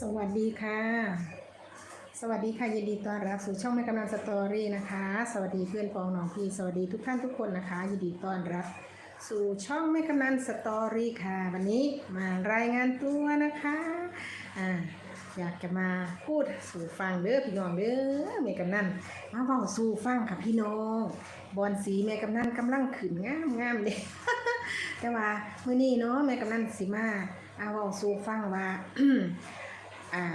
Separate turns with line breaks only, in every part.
สวัสดีค่ะ สวัสดีค่ะยินดีต้อนรับสู่ช่องแม่กำนันสตอรี่นะคะ สวัสดีเพื่อนปองน้องพี่สวัสดีทุกท่านทุกคนนะคะยินดีต้อนรับ สู่ช่องแม่กำนันสตอรี่ค่ะ วันนี้มารายงานตัวนะคะอ่าอยากจะมาพูดสู่ฟังเด้อพี่น้องเด้อแม่กำนันมาเว้าสู่ฟังค่ะพี่น้องบอลสีแม่กำนันกำลังขึ้นงามงามเด้แต่ว่าเมื้อนี้เนาะแม่กำนันสิมาเอาเว้าสู่ฟังว่า อ่า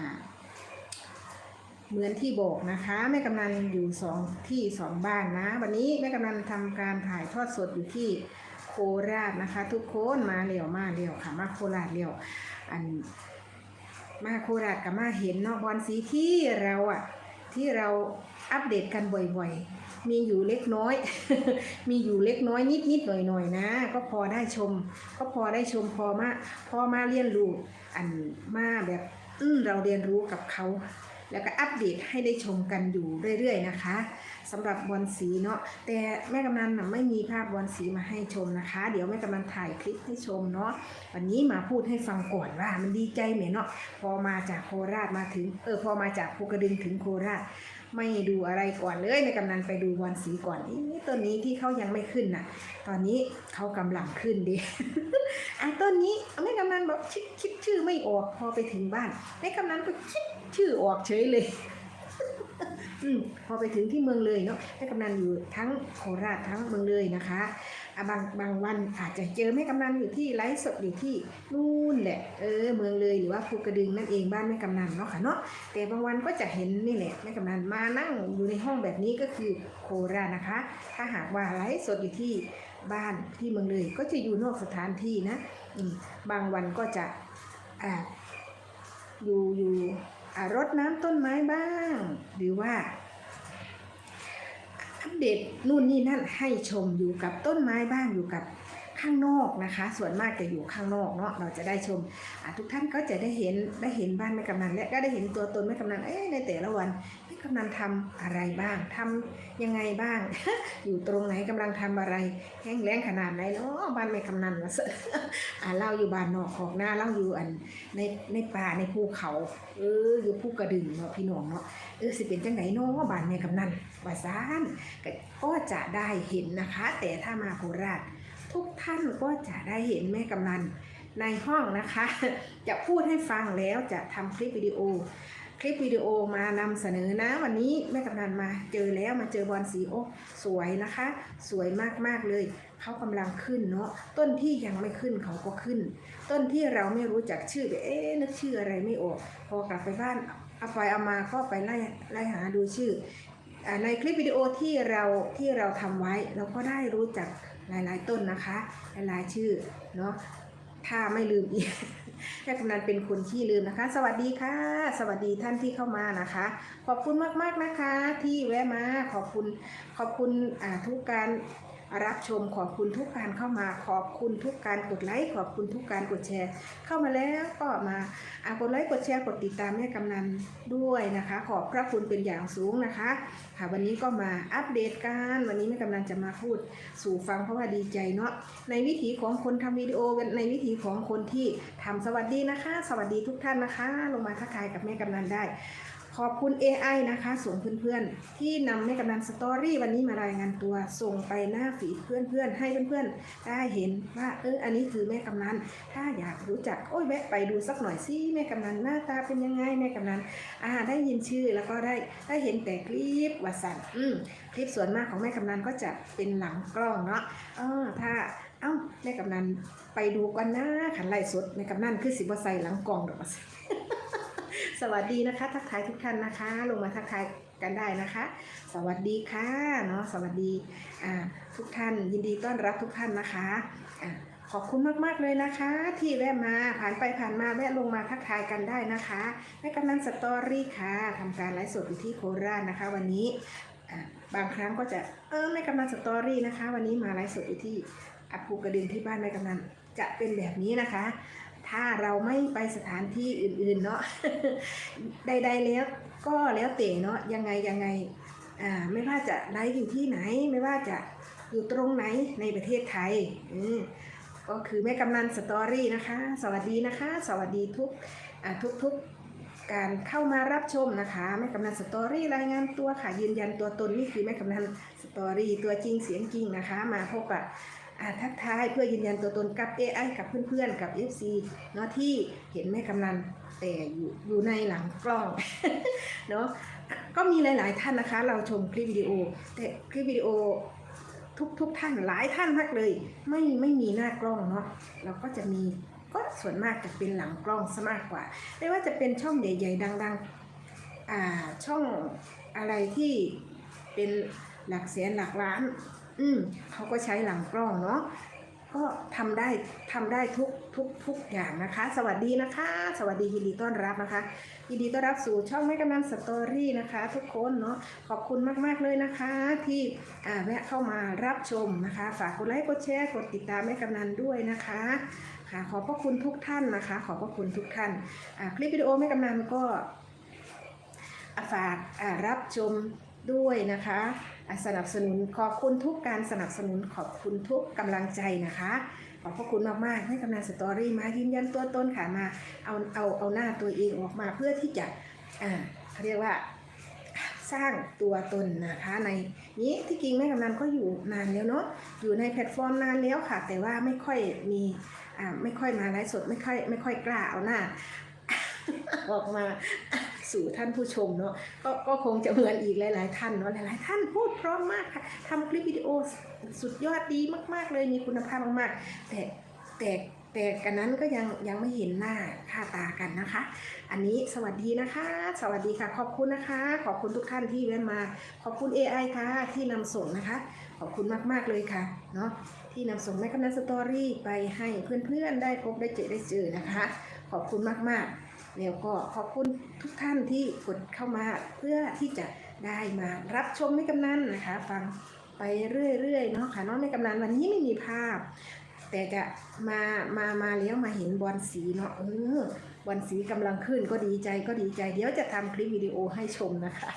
เหมือนที่บอกนะคะแม่กำนันอยู่สองที่สองบ้านนะ วันนี้แม่กำนันทำการถ่ายทอดสดอยู่ที่โคราชนะคะ ทุกคนมาเร็วมาเร็วค่ะ มาโคราชเร็วอันมาโคราชกับมาเห็นนาะบอลสีที่เราอะที่เราอัปเดตกันบ่อยๆ มีอยู่เล็กน้อย มีอยู่เล็กน้อยนิดนิดๆหน่อยหน่อยๆนะ ก็พอได้ชม ก็พอได้ชมพอมาพอมาเรียนรู้อันมาแบบ เราเรียนรู้กับเขา แล้วก็อัปเดตให้ได้ชมกันอยู่เรื่อยๆนะคะสำหรับบอลสีเนาะแต่แม่กำนันนะไม่มีภาพบอลสีมาให้ชมนะคะ เดี๋ยวแม่กำนันถ่ายคลิปให้ชมเนาะวันนี้มาพูดให้ฟังก่อนว่ามันดีใจไหมเนาะพอมาจากโคราชมาถึงเออพอมาจากภูกระดึงถึงโคราช ไม่ดูอะไรก่อนเลยแม่กำนันไปดูบอลสีก่อนนี่ต้นนี้ที่เขายังไม่ขึ้นน่ะ ตอนนี้เขากำลังขึ้นดิอะต้นนี้แม่กำนันบอกคิดคิดชื่อไม่ออกพอไปถึงบ้านแม่กำนันก็คิดชื่อออกเฉยเลยอืมพอไปถึงที่เมืองเลยเนาะแม่กำนันอยู่ทั้งโคราชทั้งเมืองเลยนะคะ บางบางวันอาจจะเจอแม่กำนันอยู่ที่ไลฟ์สดอยู่ที่นู่นแหละเออเมืองเลยหรือว่าภูกระดึงนั่นเองบ้านแม่กำนันเนาะค่ะเนาะแต่บางวันก็จะเห็นนี่แหละแม่กำนันมานั่งอยู่ในห้องแบบนี้ก็คือโคราชนะคะ ถ้าหากว่าไลฟ์สดอยู่ที่บ้านที่เมืองเลยก็จะอยู่นอกสถานที่นะบางวันก็จะอ่าอยู่อยู่รดน้ำต้นไม้บ้าง หรือว่า เด็ดนู่นนี่นั่นให้ชมอยู่กับต้นไม้บ้างอยู่กับ ข้างนอกนะคะ ส่วนมากจะอยู่ข้างนอกเนาะเราจะได้ชมทุกท่านก็จะได้เห็นได้เห็นบ้านแม่กำนันและก็ได้เห็นตัวตนแม่กำนันเอ๊ในแต่ละวันแม่กำนันทำอะไรบ้างทำยังไงบ้าง อยู่ตรงไหนกำลังทำอะไร แห้งแล้งขนาดไหนเนาะบ้านแม่กำนันเสอ่าเล่าอยู่บ้านนอกของหน้าเล่าอยู่อันในในป่าในภูเขาเอออยู่ภูกระดึงเนาะพี่น้องเนาะเออสิเป็นจังไหนเนาะบ้านแม่กำนันว่าซานก็จะได้เห็นนะคะ แต่ถ้ามาโคราช ทุกท่านก็จะได้เห็นแม่กำนันในห้องนะคะ จะพูดให้ฟังแล้วจะทำคลิปวิดีโอ คลิปวิดีโอมานำเสนอนะ วันนี้แม่กำนันมาเจอแล้วมาเจอบอลสีโอ้สวยนะคะ สวยมากๆเลยเขากำลังขึ้นเนาะต้นที่ยังไม่ขึ้นเขาก็ขึ้น ต้นที่เราไม่รู้จักชื่อเอ๊ะนึกชื่ออะไรไม่ออก พอกลับไปบ้านเอาไปเอามาก็ไปไล่ไล่หาดูชื่อในคลิปวิดีโอที่เราที่เราทำไว้เราก็ได้รู้จัก หลาย ๆ ต้นนะคะ หลาย ๆ ชื่อเนาะถ้าไม่ลืมอีกแค่กำนันเป็นคนที่ลืมนะคะ สวัสดีค่ะ สวัสดีท่านที่เข้ามานะคะ ขอบคุณมาก ๆ นะคะ ที่แวะมาขอบคุณขอบคุณทุกการ รับชมขอบคุณทุกการเข้ามาขอบคุณทุกการกดไลค์ขอบคุณทุกการกดแชร์ เข้ามาแล้วก็มาอ่ากดไลค์กดแชร์กดติดตามแม่กำนันด้วยนะคะ ขอบพระคุณเป็นอย่างสูงนะคะ ค่ะวันนี้ก็มาอัปเดตกันวันนี้แม่กำลังจะมาพูดสู่ฟังเพราะว่าดีใจเนาะในวิถีของคนทำวิดีโอในวิถีของคนที่ทำสวัสดีนะคะ สวัสดีทุกท่านนะคะ ลงมาทักทายกับแม่กำนันได้ ขอบคุณ AI นะคะ ส่งเพื่อนๆ ที่นำแม่กำนันสตอรี่วันนี้มารายงานตัว ส่งไปหน้าฟีเพื่อนๆ ให้เพื่อนๆ ได้เห็นว่าเอออันนี้คือแม่กำนันถ้าอยากรู้จักโอ้ยแวะไปดูสักหน่อยสิแม่กำนันหน้าตาเป็นยังไงแม่กำนันอ่าได้ยินชื่อแล้วก็ได้ได้เห็นแต่คลิปวัสันอืมคลิปส่วนมากของแม่กำนันก็จะเป็นหลังกล้องเนาะเออถ้าเอ้าแม่กำนันไปดูกันนะขันไล่สดแม่กำนันคือสิบใส่หลังกล้องดอก สวัสดีนะคะ ทักทายทุกท่านนะคะ ลงมาทักทายกันได้นะคะ สวัสดีค่ะเนาะสวัสดีทุกท่านยินดีต้อนรับทุกท่านนะคะอ่าขอบคุณมาก ๆ เลยนะคะ ที่แวะมาผ่านไปผ่านมาแวะลงมาทักทายกันได้นะคะแม่กำนันสตอรี่ค่ะทำการไลฟ์สดอยู่ที่โคราชนะคะ วันนี้บางครั้งก็จะเออแม่กำนันสตอรี่นะคะ วันนี้มาไลฟ์สดอยู่ที่อภูกระดึงที่บ้านแม่กำนันจะเป็นแบบนี้นะคะ ถ้าเราไม่ไปสถานที่อื่นๆเนาะใด ๆ แล้วก็แล้วแต่เนาะยังไงยังไงอ่าไม่ว่าจะไลฟ์อยู่ที่ไหน ไม่ว่าจะอยู่ตรงไหนในประเทศไทยอืมก็คือแม่กำนันสตอรี่นะคะ สวัสดีนะคะ สวัสดีทุกอ่าทุกทุกการเข้ามารับชมนะคะแม่กำนันสตอรี่รายงานตัวค่ะยืนยันตัวตนนี่คือแม่กำนันสตอรี่ตัวจริงเสียงจริงนะคะ มาพบกับ อาทักทายเพื่อยืนยันตัวตนกับ AI กับเพื่อนๆ กับ FC เนาะที่เห็นแม่กำนันแต่อยู่อยู่ในหลังกล้องเนาะก็มีหลายๆท่านนะคะ เราชมคลิปวิดีโอ แต่คลิปวิดีโอทุกทุกท่านหลายท่านมากเลย ไม่ไม่มีหน้ากล้องเนาะเราก็จะมีก็ส่วนมากจะเป็นหลังกล้องซะมากกว่า ไม่ว่าจะเป็นช่องใหญ่ ๆ ดังๆอ่าช่องอะไรที่เป็นหลักแสนหลักล้าน อืมเขาก็ใช้หลังกล้องเนาะก็ทำได้ทำได้ทุกทุกทุกอย่างนะคะ สวัสดีนะคะ สวัสดียินดีต้อนรับนะคะยินดีต้อนรับสู่ช่องแม่กำนันสตอรี่นะคะ ทุกคนเนาะขอบคุณมาก ๆ เลยนะคะ ที่แวะเข้ามารับชมนะคะ ฝากกดไลค์กดแชร์กดติดตามแม่กำนันด้วยนะคะค่ะขอบพระคุณทุกท่านนะคะ ขอบพระคุณทุกท่านคลิปวิดีโอแม่กำนันก็ฝากรับชมด้วยนะคะ สนับสนุนขอบคุณทุกการสนับสนุนขอบคุณทุกกำลังใจนะคะ ขอบพระคุณมากๆให้กำนันสตอรี่มายืนยันตัวตนค่ะมาเอาเอาเอาหน้าตัวเองออกมาเพื่อที่จะอ่าเขาเรียกว่าสร้างตัวตนนะคะในนี้ที่จริงแม่กำนันก็อยู่นานแล้วเนาะอยู่ในแพลตฟอร์มนานแล้วค่ะ แต่ว่าไม่ค่อยมีอ่าไม่ค่อยมาไลฟ์สดไม่ค่อยไม่ค่อยกล้าเอาหน้าออกมา สู่ท่านผู้ชมเนาะก็ก็คงจะเหมือนอีกหลาย ๆ ท่านเนาะหลาย ๆ ท่านพูดพร้อมมากค่ะทำคลิปวิดีโอสุดยอดดีมาก ๆ เลยมีคุณภาพมากๆ แต่แต่แต่กันนั้นก็ยังยังไม่เห็นหน้าค่าตากันนะคะ อันนี้สวัสดีนะคะ สวัสดีค่ะ ขอบคุณนะคะ ขอบคุณทุกท่านที่แวะมา ขอบคุณ AI ค่ะที่นำส่งนะคะ ขอบคุณมาก ๆ เลยค่ะเนาะที่นำส่งแม่กำนันสตอรี่ไปให้เพื่อนๆได้พบได้เจอได้เจอนะคะ ขอบคุณมากๆ แล้วก็ขอบคุณทุกท่านที่กดเข้ามาเพื่อที่จะได้มารับชมแม่กำนันนะคะ ฟังไปเรื่อยๆเนาะค่ะน้องแม่กำนันวันนี้ไม่มีภาพ แต่จะมามามาแล้วมาเห็นบอลสีเนาะเออบอลสีกำลังขึ้นก็ดีใจก็ดีใจ เดี๋ยวจะทำคลิปวิดีโอให้ชมนะคะ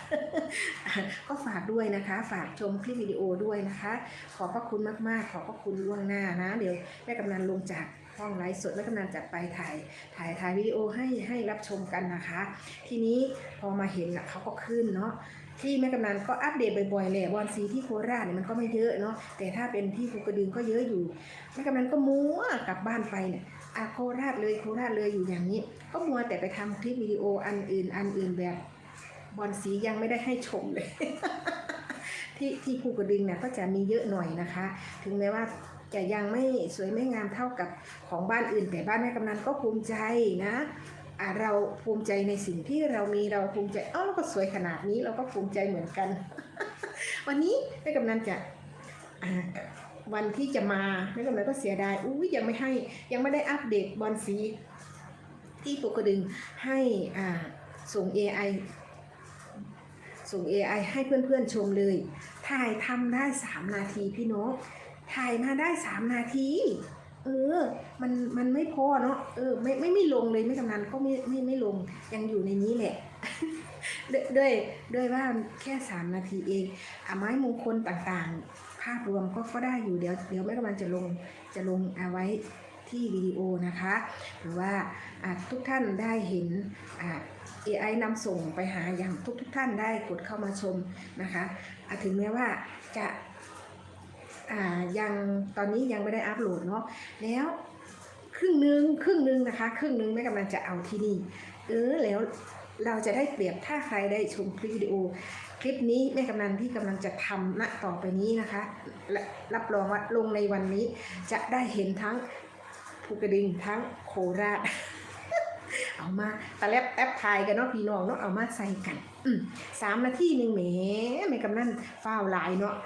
ก็ฝากด้วยนะคะ ฝากชมคลิปวิดีโอด้วยนะคะ ขอบพระคุณมากๆ ขอบพระคุณล่วงหน้านะ เดี๋ยวแม่กำนันลงจาก ห้องไลฟ์สดแม่กำนันจะไปถ่ายถ่ายถ่ายวิดีโอให้ให้รับชมกันนะคะ ทีนี้พอมาเห็นน่ะเขาก็ขึ้นเนาะที่แม่กำนันก็อัปเดตบ่อยๆแหละบอลสีที่โคราชเนี่ยมันก็ไม่เยอะเนาะแต่ถ้าเป็นที่ภูกระดึงก็เยอะอยู่แม่กำนันก็มัวกลับบ้านไปเนี่ยอาโคราชเลยโคราชเลยอยู่อย่างนี้ ก็มัวแต่ไปทำคลิปวิดีโออันอื่น อันอื่นแบบบอลสียังไม่ได้ให้ชมเลยที่ที่ภูกระดึงเนี่ยก็จะมีเยอะหน่อยนะคะ ถึงแม้ว่า จะยังไม่สวยไม่งามเท่ากับของบ้านอื่น แต่บ้านแม่กำนันก็ภูมิใจนะเราภูมิใจในสิ่งที่เรามีเราภูมิใจเอ้าเราก็สวยขนาดนี้เราก็ภูมิใจเหมือนกัน วันนี้แม่กำนันจะวันที่จะมาแม่กำนันก็เสียดายอุ้ยยังไม่ให้ยังไม่ได้อัปเดตบอลสีที่ปกระดึงให้อ่าส่ง AI ส่ง AI ให้เพื่อนๆชมเลยถ่ายทำได้ 3 นาทีพี่นก ถ่ายมาได้3นาที เออ มันมันไม่พอเนาะเออไม่ไม่ไม่ลงเลยไม่กำนันก็ไม่ไม่ไม่ลงยังอยู่ในนี้แหละด้วยด้วยด้วยว่าแค่3นาทีเองอะไม้มงคลต่างๆ ภาพรวมก็ก็ได้อยู่เดี๋ยวเดี๋ยวแม่กำลังจะลงจะลงเอาไว้ที่วิดีโอนะคะหรือว่าทุกท่านได้เห็นอะ AI นำส่งไปหาอย่างทุกทุกท่านได้กดเข้ามาชมนะคะถึงแม้ว่าจะ ยังตอนนี้ยังไม่ได้อัปโหลดเนาะแล้วครึ่งหนึ่งครึ่งหนึ่งนะคะ ครึ่งหนึ่งแม่กำลังจะเอาที่นี่ เออแล้วเราจะได้เปรียบถ้าใครได้ชมคลิปวิดีโอ คลิปนี้แม่กำนันที่กำลังจะทำณต่อไปนี้นะคะและรับรองว่าลงในวันนี้ จะได้เห็นทั้งภูกระดึงทั้งโคราชเอามาตะแลบแอปทายกันเนาะพี่น้องเนาะเอามาใส่กันสามนาทีหนึ่งแหมแม่กำนันฟ้าวหลายเนาะ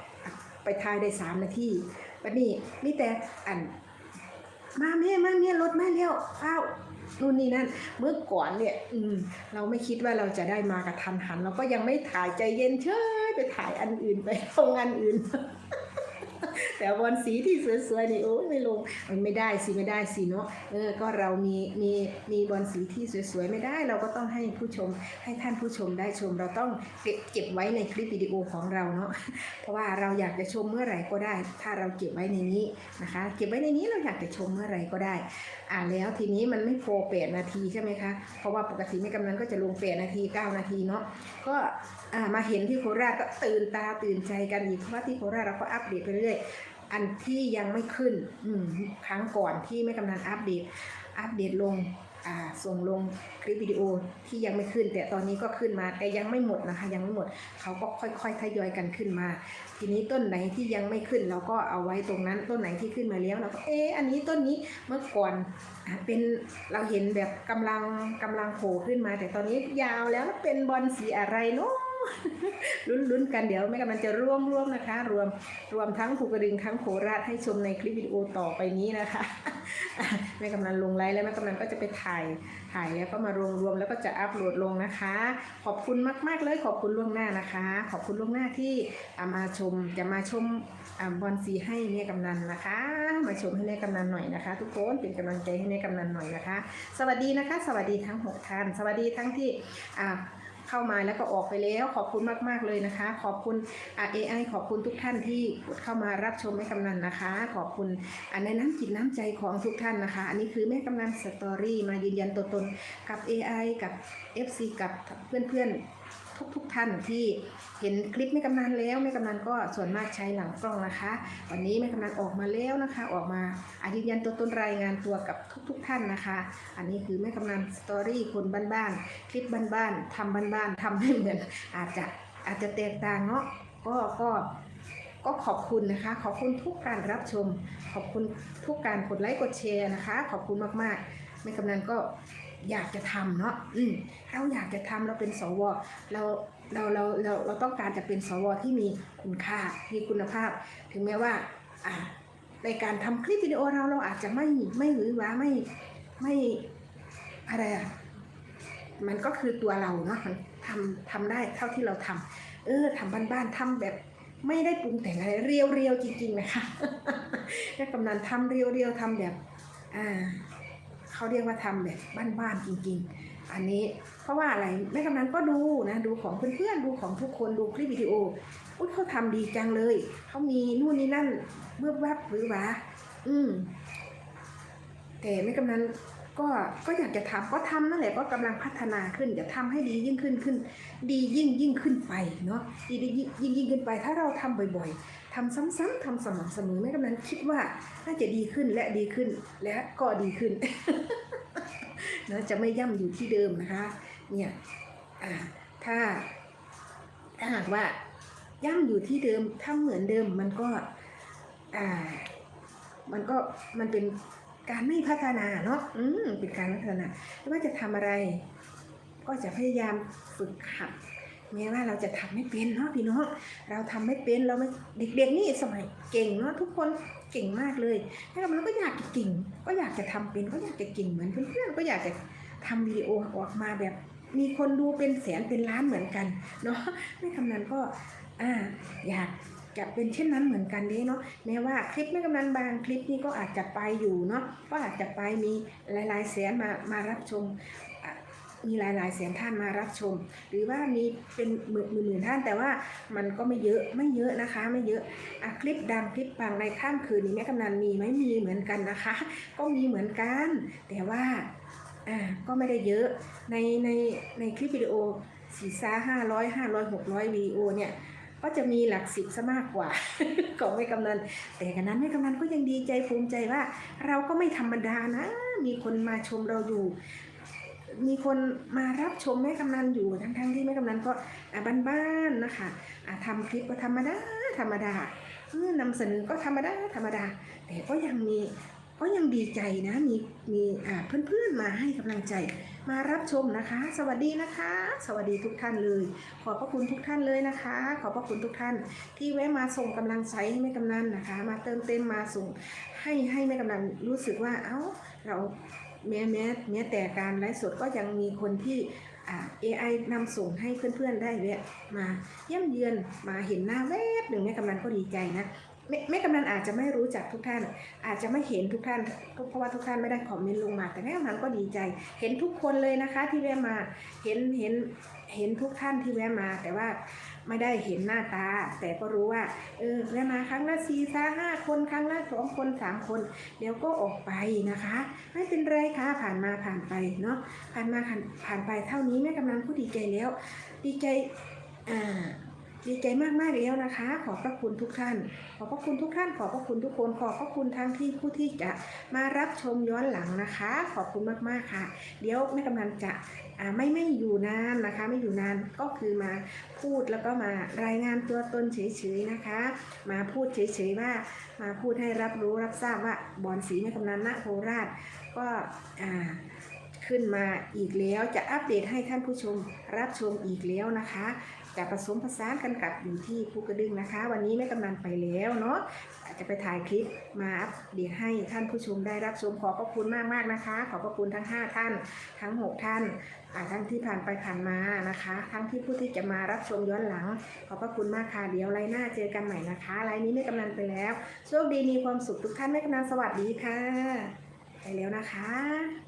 ไปทายได้สามนาทีวันนี้มีแต่อัน มาแม่มาแม่รถมาเร็วอ้าวนู่นนี่นั่นเมื่อก่อนเนี่ย อืม เราไม่คิดว่าเราจะได้มากับทันหัน เราก็ยังไม่ถ่ายใจเย็นเชยไปถ่ายอันอื่นไปทำงานอื่น แต่บอลสีที่สวยๆนี่โอ้ไม่ลงมันไม่ได้สิไม่ได้สิเนาะเออก็เรามีมีมีบอลสีที่สวยๆไม่ได้ เราก็ต้องให้ผู้ชมให้ท่านผู้ชมได้ชม เราต้องเก็บเก็บไว้ในคลิปวิดีโอของเราเนาะเพราะว่าเราอยากจะชมเมื่อไหร่ก็ได้ ถ้าเราเก็บไว้ในนี้นะคะ เก็บไว้ในนี้เราอยากจะชมเมื่อไหร่ก็ได้ อ่าแล้วทีนี้มันไม่พอแปดนาทีใช่ไหมคะเพราะว่าปกติไม่กำนันก็จะลงแปดนาทีเก้านาทีเนาะก็อ่ามาเห็นที่โคราชก็ตื่นตาตื่นใจกันอีกเพราะว่าที่โคราชเราก็อัปเดตไปเรื่อยอันที่ยังไม่ขึ้นอืครั้งก่อนที่แม่กำนันอัปเดต อัปเดตลงส่งลงคลิปวิดีโอที่ยังไม่ขึ้น แต่ตอนนี้ก็ขึ้นมาแต่ยังไม่หมดนะคะ ยังไม่หมดเขาก็ค่อยๆทยอยกันขึ้นมา ทีนี้ต้นไหนที่ยังไม่ขึ้นเราก็เอาไว้ตรงนั้นต้นไหนที่ขึ้นมาแล้วเราก็เอออันนี้ต้นนี้เมื่อก่อนอเป็นเราเห็นแบบกำลังกำลังโผล่ขึ้นมา แต่ตอนนี้ยาวแล้วเป็นบอลสีอะไรเนาะ ลุ้นๆกันเดี๋ยวแม่กำลังจะร่วมร่วมนะคะ รวมรวมทั้งภูกระดึงทั้งโคราชให้ชมในคลิปวิดีโอต่อไปนี้นะคะแม่กำลังลงไลฟ์แล้วแม่กำลังก็จะไปถ่ายถ่ายแล้วก็มารวมรวมแล้วก็จะอัพโหลดลงนะคะ ขอบคุณมาก ๆ เลยขอบคุณล่วงหน้านะคะ ขอบคุณล่วงหน้าที่มาชมจะมาชมอบอลสีให้แม่กำนันนะคะ มาชมให้แม่กำนันหน่อยนะคะ ทุกคนเป็นกำลังใจให้แม่กำนันหน่อยนะคะ สวัสดีนะคะ สวัสดีทั้งหกท่าน สวัสดีทั้งที่อ่า เข้ามาแล้วก็ออกไปแล้ว ขอบคุณมาก ๆ เลยนะคะ ขอบคุณอ่า AI ขอบคุณทุกท่านที่กดเข้ามารับชมแม่กำนันนะคะ ขอบคุณอันในน้ำจิตน้ำใจของทุกท่านนะคะ อันนี้คือแม่กำนันสตอรี่มายืนยันตัวตนกับ AI กับ FC กับเพื่อนๆ ทุกๆท่านที่เห็นคลิปแม่กำนันแล้วแม่กำนันก็ส่วนมากใช้หลังกล้องนะคะ วันนี้แม่กำนันออกมาแล้วนะคะ ออกมาอายืนยันตัวตนรายงานตัวกับทุก ๆ ท่านนะคะ อันนี้คือแม่กำนันสตอรี่คนบ้านๆคลิปบ้านๆทำบ้านๆทำให้เหมือนอาจจะอาจจะแตกต่างเนาะก็ก็ก็ขอบคุณนะคะ ขอบคุณทุกการรับชม ขอบคุณทุกการกดไลค์กดแชร์นะคะ ขอบคุณมากๆแม่กำนันก็ อยากจะทำเนาะอืมเราอยากจะทำเราเป็นสวเราเราเราเราเราต้องการจะเป็นสวที่มีคุณค่ามีคุณภาพ ถึงแม้ว่าอ่าในการทำคลิปวิดีโอเราเราอาจจะไม่ไม่หรือว่าไม่ไม่อะไรอะมันก็คือตัวเราเนาะมันทำทำได้เท่าที่เราทำเออทำบ้านๆทำแบบไม่ได้ปรุงแต่งอะไรเรียวๆจริงๆนะคะแม่กำนันทำเรียวๆทำแบบอ่า เขาเรียกว่าทำแบบบ้านๆจริง ๆ อันนี้เพราะว่าอะไรแม่กำนันก็ดูนะดูของเพื่อนๆดูของทุกคนดูคลิปวิดีโออุ้ยเขาทำดีจังเลย เขามีนู่นนี่นั่นเบื้อวับหรือวาอืมแต่แม่กำนัน ก็ก็อยากจะทำก็ทำนั่นแหละก็กำลังพัฒนาขึ้นจะทำให้ดียิ่งขึ้นขึ้น ดียิ่งยิ่งขึ้นไปเนาะดีดียิ่งยิ่งขึ้นไป ถ้าเราทำบ่อย ๆทำซ้ำๆทำสม่ำเสมอไม่กำนันคิดว่าน่าจะดีขึ้นและดีขึ้นและก็ดีขึ้นเนอะจะไม่ย่ำอยู่ที่เดิมนะคะเนี่ยถ้าถ้าหากว่าย่ำอยู่ที่เดิมทำเหมือนเดิมมันก็อ่ามันก็มันเป็น การไม่พัฒนาเนาะอืมเป็นการไม่พัฒนาไม่ว่าจะทำอะไร ก็จะพยายามฝึกหัดแม้ว่าเราจะทำไม่เป็นเนาะพี่น้องเราทำไม่เป็นเราไม่เด็กๆนี่สมัยเก่งเนาะทุกคนเก่งมากเลยแล้วมันก็อยากจะเก่ง ก็อยากจะทำเป็นก็อยากจะเก่งเหมือนเพื่อนๆก็อยากจะทำวิดีโอออกมาแบบมีคนดูเป็นแสนเป็นล้านเหมือนกันเนาะไม่ทำนั้นก็อ่าอยาก จะเป็นเช่นนั้นเหมือนกันเด้เนาะแม้ว่าคลิปแม่กำนันบางคลิปนี่ก็อาจจะไปอยู่เนาะก็อาจจะไปมีหลายๆแสนมามารับชมมีหลายๆแสนท่านมารับชม หรือว่ามีเป็นหมื่นหมื่นท่านแต่ว่ามันก็ไม่เยอะไม่เยอะนะคะไม่เยอะอะคลิปดังคลิปปังในข้ามคืนนี้แม่กำนันมีไหมมีเหมือนกันนะคะ ก็มีเหมือนกัน แต่ว่าอ่าก็ไม่ได้เยอะในในในคลิปวิดีโอสี่ซ่าห้าร้อยห้าร้อยหกร้อยวิดีโอเนี่ย ก็จะมีหลักสิบซะมากกว่าของแม่กำนันแต่กันนั้นแม่กำนันก็ยังดีใจภูมิใจว่า เราก็ไม่ธรรมดานะ มีคนมาชมเราอยู่ มีคนมารับชมแม่กำนันอยู่ทั้งๆทที่แม่กำนันก็บ้านๆนะคะะทำคลิปก็ธรรมดาธรรมดานำเสนอก็ธรรมดาธรรมดา แต่ก็ยังมี ก็ยังดีใจนะมีมีเพื่อนๆมาให้กำลังใจ มารับชมนะคะ สวัสดีนะคะ สวัสดีทุกท่านเลย ขอบพระคุณทุกท่านเลยนะคะ ขอบพระคุณทุกท่าน ที่แวะมาส่งกำลังใจให้แม่กำนันนะคะ มาเติมเต็มมาส่งให้ให้แม่กำนันรู้สึกว่าเอ้าเราแม้แม้แม้แต่การไลฟ์สดก็ยังมีคนที่อ่า AI นำส่งให้เพื่อนๆได้แวะมาเยี่ยมเยือนมาเห็นหน้าแวบหนึ่งแม่กำนันก็ดีใจนะ ไม่ไม่กำนันอาจจะไม่รู้จักทุกท่าน อาจจะไม่เห็นทุกท่าน เพราะว่าทุกท่านไม่ได้คอมเมนต์ลงมา แต่แม่กำนันก็ดีใจ เห็นทุกคนเลยนะคะ ที่แวะมาเห็นเห็นเห็นทุกท่านที่แวะมา แต่ว่าไม่ได้เห็นหน้าตา แต่ก็รู้ว่า เออแวะมาครั้งละสี่ซาห้าคนครั้งละสองคนสามคน เดี๋ยวก็ออกไปนะคะ ไม่เป็นไรค่ะผ่านมาผ่านไปเนาะผ่านมาผ่านผ่านไปเท่านี้แม่กำนันก็ดีใจแล้ว ดีใจอ่า ดีใจมากๆแล้วนะคะ ขอบพระคุณทุกท่าน ขอบพระคุณทุกท่าน ขอบพระคุณทุกคน ขอบพระคุณทั้งที่ผู้ที่จะมารับชมย้อนหลังนะคะ ขอบคุณมากๆค่ะ เดี๋ยวแม่กำนันจะไม่ไม่อยู่นานนะคะ ไม่อยู่นานก็คือมาพูดแล้วก็มารายงานตัวตนเฉยๆนะคะ มาพูดเฉยๆว่ามาพูดให้รับรู้รับทราบว่าบอนสีแม่กำนันณโคราชก็อ่า ขึ้นมาอีกแล้วจะอัปเดตให้ท่านผู้ชมรับชมอีกแล้วนะคะจะผสมผสานกันกับอยู่ที่ภูกระดึงนะคะ วันนี้แม่กำนันไปแล้วเนาะอาจจะไปถ่ายคลิปมาอัปเดตให้ท่านผู้ชมได้รับชมขอบพระคุณมากมากนะคะ ขอบพระคุณทั้ง 5 ท่าน ทั้ง 6 ท่านทั้งที่ผ่านไปผ่านมานะคะ ทั้งที่ผู้ที่จะมารับชมย้อนหลัง ขอบพระคุณมากค่ะเดี๋ยวไลน์หน้าเจอกันใหม่นะคะไลน์นี้แม่กำนันไปแล้วโชคดีมีความสุขทุกท่านแม่กำนันสวัสดีค่ะ ไปแล้วนะคะ